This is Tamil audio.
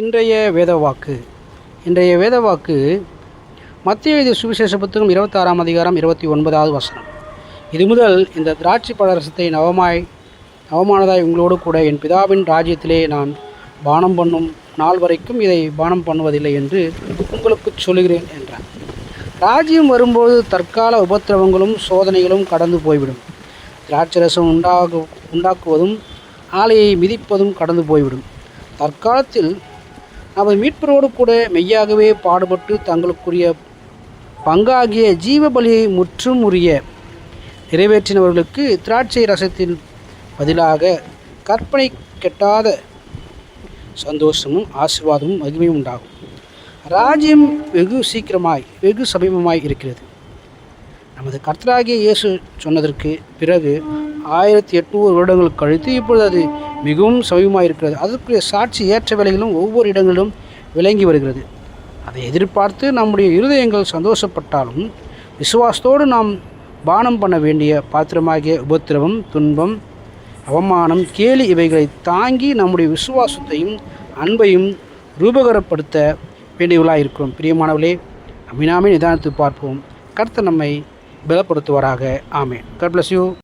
இன்றைய வேதவாக்கு. இன்றைய வேதவாக்கு மத்திய எழுதிய சுவிசேஷ புத்தகம் இருபத்தாறாம் அதிகாரம் இருபத்தி ஒன்பதாவது வசனம். இது முதல் இந்த திராட்சை பழரசத்தை நவமாய் நவமானதாய் உங்களோடு கூட என் பிதாவின் ராஜ்யத்திலே நான் பானம் பண்ணும் நாள் வரைக்கும் இதை பானம் பண்ணுவதில்லை என்று உங்களுக்கு சொல்லுகிறேன் என்றார். ராஜ்யம் வரும்போது தற்கால உபத்திரவங்களும் சோதனைகளும் கடந்து போய்விடும். திராட்சரசம் உண்டாகு உண்டாக்குவதும் ஆலையை மிதிப்பதும் கடந்து போய்விடும். தற்காலத்தில் நமது மீட்பரோடு கூட மெய்யாகவே பாடுபட்டு தங்களுக்குரிய பங்காகிய ஜீவ பலியை முற்றும் உரிய நிறைவேற்றினவர்களுக்கு திராட்சை ரசத்தின் பதிலாக கற்பனை கெட்டாத சந்தோஷமும் ஆசீர்வாதமும் மகிமையும் உண்டாகும். ராஜ்யம் வெகு சீக்கிரமாய் வெகு சமீபமாய் இருக்கிறது. நமது கர்த்தராகிய இயேசு சொன்னதற்கு பிறகு ஆயிரத்தி எட்நூறு வருடங்கள் கழித்து இப்பொழுது அது மிகவும் சமயமாக இருக்கிறது அதற்குரிய சாட்சி ஏற்ற வேலைகளும் ஒவ்வொரு இடங்களிலும் விளங்கி வருகிறது. அதை எதிர்பார்த்து நம்முடைய இருதயங்கள் சந்தோஷப்பட்டாலும் விசுவாசத்தோடு நாம் பானம் பண்ண வேண்டிய பாத்திரமாகிய உபத்திரவம் துன்பம் அவமானம் கேலி இவைகளை தாங்கி நம்முடைய விசுவாசத்தையும் அன்பையும் ரூபகரப்படுத்த வேண்டியவர்களாக இருக்கிறோம். பிரியமானவர்களே அமினாமே நிதானத்து பார்ப்போம். கர்த்தர் நம்மை பலப்படுத்துவாராக. ஆமேன். God bless you